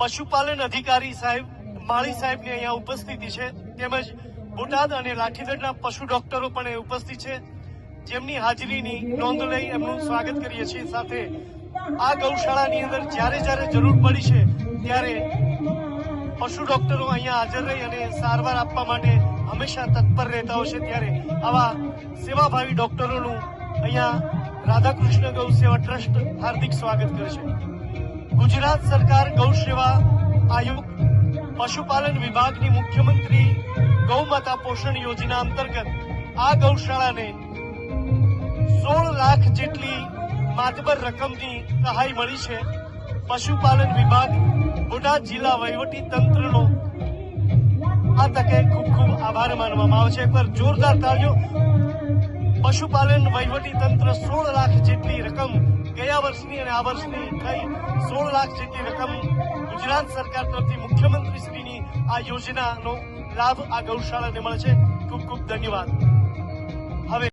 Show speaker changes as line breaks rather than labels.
પશુપાલન અધિકારી સાહેબ માળી સાહેબની અહીંયા ઉપસ્થિતિ છે. તેમજ બોટાદ અને લાઠીગઢના પશુ ડોક્ટરો પણ ઉપસ્થિત છે. જેમની હાજરીની નોંધ લઈ એમનું સ્વાગત કરીએ છીએ. સાથે આ ગૌશાળાની અંદર જ્યારે જ્યારે જરૂર પડી છે, ત્યારે પશુ ડોક્ટરો અહીંયા હાજર રહી અને સારવાર આપવા માટે હંમેશા તત્પર રહેતા હોય છે. ત્યારે આવા સેવાભાવી ડોક્ટરોનું અહીંયા રાધાકૃષ્ણ ગૌ સેવા ટ્રસ્ટ હાર્દિક સ્વાગત કરે છે. ગુજરાત સરકાર ગૌ સેવા આયોગ, પશુપાલન વિભાગની મુખ્યમંત્રી ગૌમાતા પોષણ યોજના અંતર્ગત આ ગૌશાળાને સોળ લાખ જેટલી માતબર રકમની સહાય મળી છે. પશુપાલન વિભાગ બોટાદ જિલ્લા વહીવટી તંત્રનો આ તકે ખૂબ ખૂબ આભાર માનવામાં આવે છે. એકવાર જોરદાર તાળીઓ પશુપાલન વહીવટી તંત્ર સોળ લાખ જેટલી રકમ ગયા વર્ષની અને આ વર્ષની થઈ સોળ લાખ જેટલી રકમ ગુજરાત સરકાર તરફથી મુખ્યમંત્રીશ્રીની આ યોજનાનો લાભ આ ગૌશાળાને મળે છે. ખૂબ ખૂબ ધન્યવાદ.